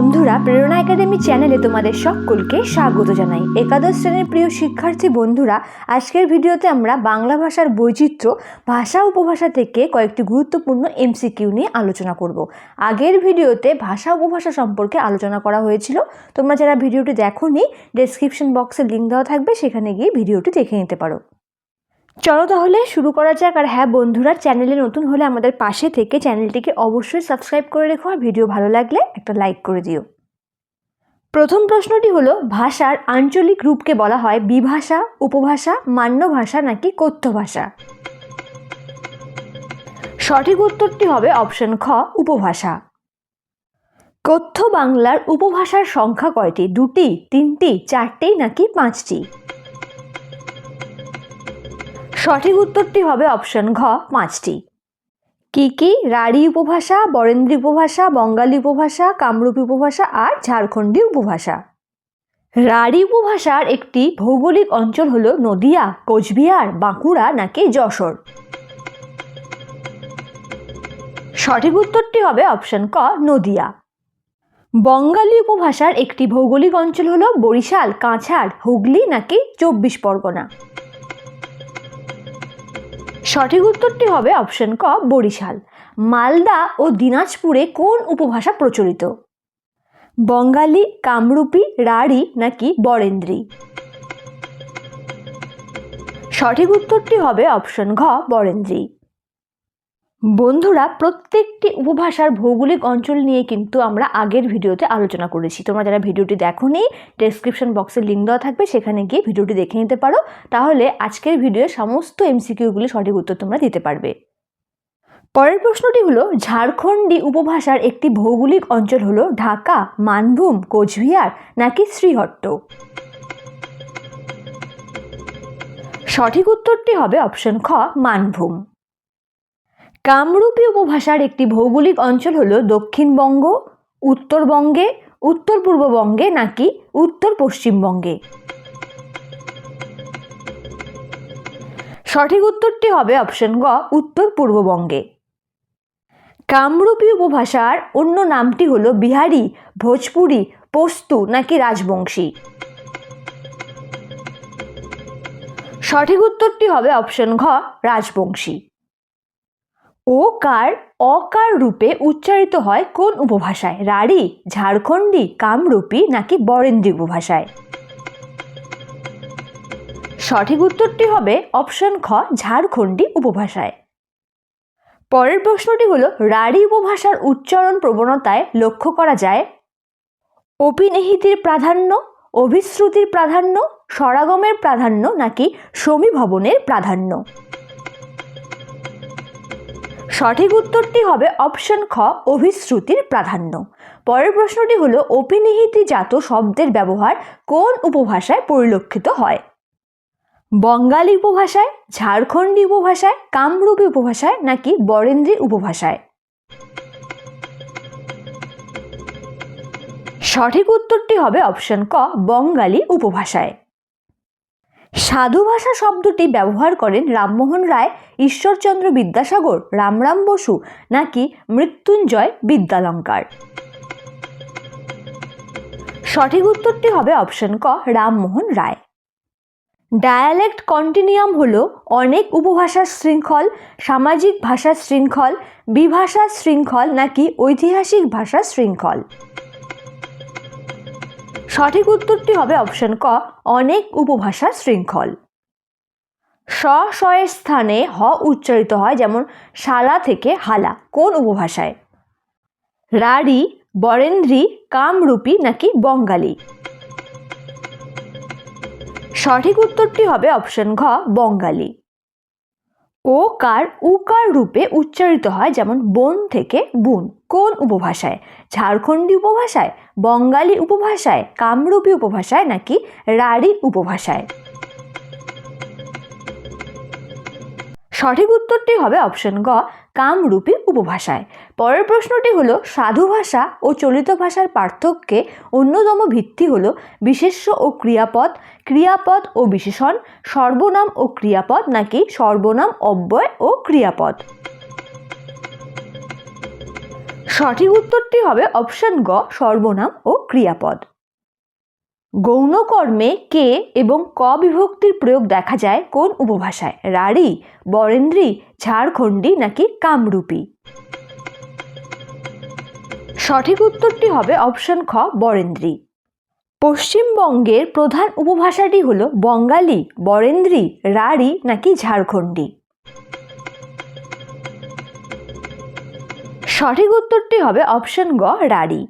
বন্ধুরা, প্রেরণা একাডেমি চ্যানেলে তোমাদের সকলকে স্বাগত জানাই। একাদশ শ্রেণির প্রিয় শিক্ষার্থী বন্ধুরা, আজকের ভিডিওতে আমরা বাংলা ভাষার বৈচিত্র্য, ভাষা উপভাষা থেকে কয়েকটি গুরুত্বপূর্ণ এমসিকিউ নিয়ে আলোচনা করব। আগের ভিডিওতে ভাষা উপভাষা সম্পর্কে আলোচনা করা হয়েছিল। তোমরা যারা ভিডিওটি দেখো নি ডেসক্রিপশন বক্সে লিঙ্ক দেওয়া থাকবে, সেখানে গিয়ে ভিডিওটি দেখে নিতে পারো। চলো তাহলে শুরু করা যাক, আর হ্যাঁ বন্ধুরা, চ্যানেলে নতুন হলে আমাদের পাশে থেকে চ্যানেলটিকে অবশ্যই সাবস্ক্রাইব করে রেখো, আর ভিডিও ভালো লাগলে একটা লাইক করে দিও। প্রথম প্রশ্নটি হলো, ভাষার আঞ্চলিক রূপকে বলা হয় বিভাষা, উপভাষা মান্য ভাষা নাকি কথ্য ভাষা সঠিক উত্তরটি হবে অপশন খ, উপভাষা। কথ্য বাংলার উপভাষার সংখ্যা কয়টি? দুটি, তিনটি, চারটি নাকি পাঁচটি? সঠিক উত্তরটি হবে অপশন ঘ, পাঁচটি। কি কি? রাঢ়ী উপভাষা, বরেন্দ্রী উপভাষা, বঙ্গালী উপভাষা, কামরূপী উপভাষা আর ঝাড়খণ্ডী উপভাষা। রাঢ়ী উপভাষার একটি ভৌগোলিক অঞ্চল হল নদিয়া, কোচবিহার, বাঁকুড়া নাকি যশোর? সঠিক উত্তরটি হবে অপশন ক, নদিয়া। বঙ্গালী উপভাষার একটি ভৌগোলিক অঞ্চল হল বরিশাল, কাছাড়, হুগলি নাকি চব্বিশ পরগনা? সঠিক উত্তরটি হবে অপশন ক, বরিশাল। মালদা ও দিনাজপুরে কোন উপভাষা প্রচলিত? বঙ্গালী, কামরূপী, রাঢ়ী নাকি বরেন্দ্রী? সঠিক উত্তরটি হবে অপশন ঘ, বরেন্দ্রী। বন্ধুরা, প্রত্যেকটি উপভাষার ভৌগোলিক অঞ্চল নিয়ে কিন্তু আমরা আগের ভিডিওতে আলোচনা করেছি। তোমরা যারা ভিডিওটি দেখো নি ডেসক্রিপশন বক্সে লিঙ্ক দেওয়া থাকবে, সেখানে গিয়ে ভিডিওটি দেখে নিতে পারো। তাহলে আজকের ভিডিওর সমস্ত এমসিকিউগুলি সঠিক উত্তর তোমরা দিতে পারবে। পরের প্রশ্নটি হলো, ঝাড়খণ্ডী উপভাষার একটি ভৌগোলিক অঞ্চল হলো ঢাকা, মানভূম, কোচবিহার নাকি শ্রীহট্ট? সঠিক উত্তরটি হবে অপশন খ, মানভূম। কামরূপী উপভাষার একটি ভৌগোলিক অঞ্চল হল দক্ষিণবঙ্গ, উত্তরবঙ্গে উত্তর পূর্ববঙ্গে নাকি উত্তর পশ্চিমবঙ্গে সঠিক উত্তরটি হবে অপশন গ উত্তর পূর্ববঙ্গে কামরূপী উপভাষার অন্য নামটি হল বিহারি, ভোজপুরি, পস্তু নাকি রাজবংশী। সঠিক উত্তরটি হবে অপশন ঘ, রাজবংশী। ও কার অকার রূপে উচ্চারিত হয় কোন উপভাষায়? রাঢ়ী, ঝাড়খণ্ডী, কামরূপী নাকি বরেন্দ্রী উপভাষায়? সঠিক উত্তরটি হবে অপশন খ, ঝাড়খণ্ডী উপভাষায়। পরের প্রশ্নটি হলো, রাঢ়ী উপভাষার উচ্চারণ প্রবণতায় লক্ষ্য করা যায়? অপিনেহিতির প্রাধান্য, অভিশ্রুতির প্রাধান্য স্বরাগমের প্রাধান্য নাকি সমীভবনের প্রাধান্য? সঠিক উত্তরটি হবে অপশন খ, অভিশ্রুতির প্রাধান্য। পরের প্রশ্নটি হলো অভিনিহিতিজাত শব্দের ব্যবহার কোন উপভাষায় পরিলক্ষিত হয়? বঙ্গালী উপভাষায়, ঝাড়খণ্ডী উপভাষায়, কামরূপী উপভাষায় নাকি বরেন্দ্রী উপভাষায়? সঠিক উত্তরটি হবে অপশন ক, বঙ্গালী উপভাষায়। সাধু ভাষা শব্দটি ব্যবহার করেন রামমোহন রায়, ঈশ্বরচন্দ্র বিদ্যাসাগর, রামরাম বসু নাকি মৃত্যুঞ্জয় বিদ্যালঙ্কার। সঠিক উত্তরটি হবে অপশন ক, রামমোহন রায়। ডায়ালেক্ট কন্টিনিয়াম হল অনেক উপভাষার শৃঙ্খল, সামাজিক ভাষার শৃঙ্খল, বিভাষার শৃঙ্খল নাকি ঐতিহাসিক ভাষার শৃঙ্খল। সঠিক উত্তরটি হবে অপশন ক, অনেক উপভাষার শৃঙ্খল। স এর স্থানে হ উচ্চারিত হয় যেমন শালা থেকে হালা, কোন উপভাষায়? রাঢ়ী বরেন্দ্রী, কামরূপী নাকি বঙ্গালী? সঠিক উত্তরটি হবে অপশন ঘ, বঙ্গালী। ও কার উকার রূপে উচ্চারিত হয় যেমন বন থেকে বুন। কোন উপভাষায়? ঝাড়খণ্ডী উপভাষায়, বঙ্গালী উপভাষায়, কামরূপী উপভাষায় নাকি রাঢ়ী উপভাষায়? সঠিক উত্তরটি হবে অপশন গ, কামরূপী উপভাষায়। পরের প্রশ্নটি হলো, সাধু ভাষা ও চলিত ভাষার পার্থক্যে অন্যতম ভিত্তি হল বিশেষ্য ও ক্রিয়াপদ ক্রিয়াপদ ও বিশেষণ, সর্বনাম ও ক্রিয়াপদ নাকি সর্বনাম, অব্যয় ও ক্রিয়াপদ? সঠিক উত্তরটি হবে অপশন গ, সর্বনাম ও ক্রিয়াপদ। গৌণকর্মে কে এবং ক বিভক্তির প্রয়োগ দেখা যায় কোন উপভাষায়? রাঢ়ী, বরেন্দ্রী, ঝাড়খণ্ডী নাকি কামরূপী? সঠিক উত্তরটি হবে অপশন খ, বরেন্দ্রী। পশ্চিমবঙ্গের প্রধান উপভাষাটি হল বঙ্গালী, বরেন্দ্রী, রাঢ়ী নাকি ঝাড়খণ্ডী? সঠিক উত্তরটি হবে অপশন গ রাঢ়ী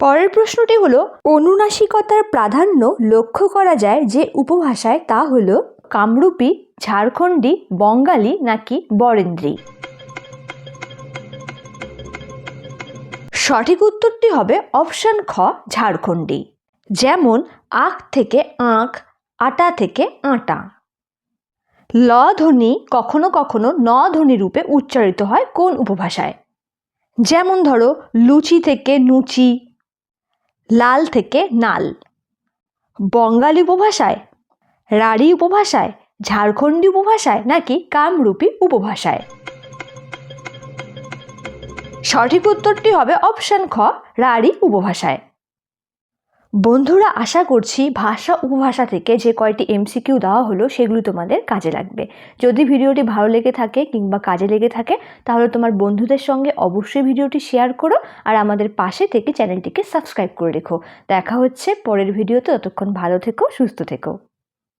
পরের প্রশ্নটি হলো, অনুনাসিকতার প্রাধান্য লক্ষ্য করা যায় যে উপভাষায় তা হলো কামরূপী, ঝাড়খণ্ডী, বঙ্গালী নাকি বরেন্দ্রী। সঠিক উত্তরটি হবে অপশন খ, ঝাড়খণ্ডী। যেমন, আখ থেকে আখ, আটা থেকে আটা। ল ধ্বনি কখনো কখনো ন ধ্বনি রূপে উচ্চারিত হয় কোন উপভাষায়? যেমন ধরো, লুচি থেকে নুচি, লাল থেকে নাল। বঙ্গালী উপভাষায়? রাঢ়ী উপভাষায়? ঝাড়খণ্ডী উপভাষায়? নাকি কামরূপী উপভাষায়? সঠিক উত্তরটি হবে অপশন খ, রাঢ়ী উপভাষায়। বন্ধুরা, আশা করছি ভাষা, উপভাষা থেকে যে কয়টি এমসিকিউ দেওয়া হলো সেগুলো তোমাদের কাজে লাগবে। যদি ভিডিওটি ভালো লেগে থাকে কিংবা কাজে লেগে থাকে, তাহলে তোমার বন্ধুদের সঙ্গে অবশ্যই ভিডিওটি শেয়ার করো আর আমাদের পাশে থেকে চ্যানেলটিকে সাবস্ক্রাইব করে রেখো। দেখা হচ্ছে পরের ভিডিওতে, ততক্ষণ ভালো থেকো, সুস্থ থেকো।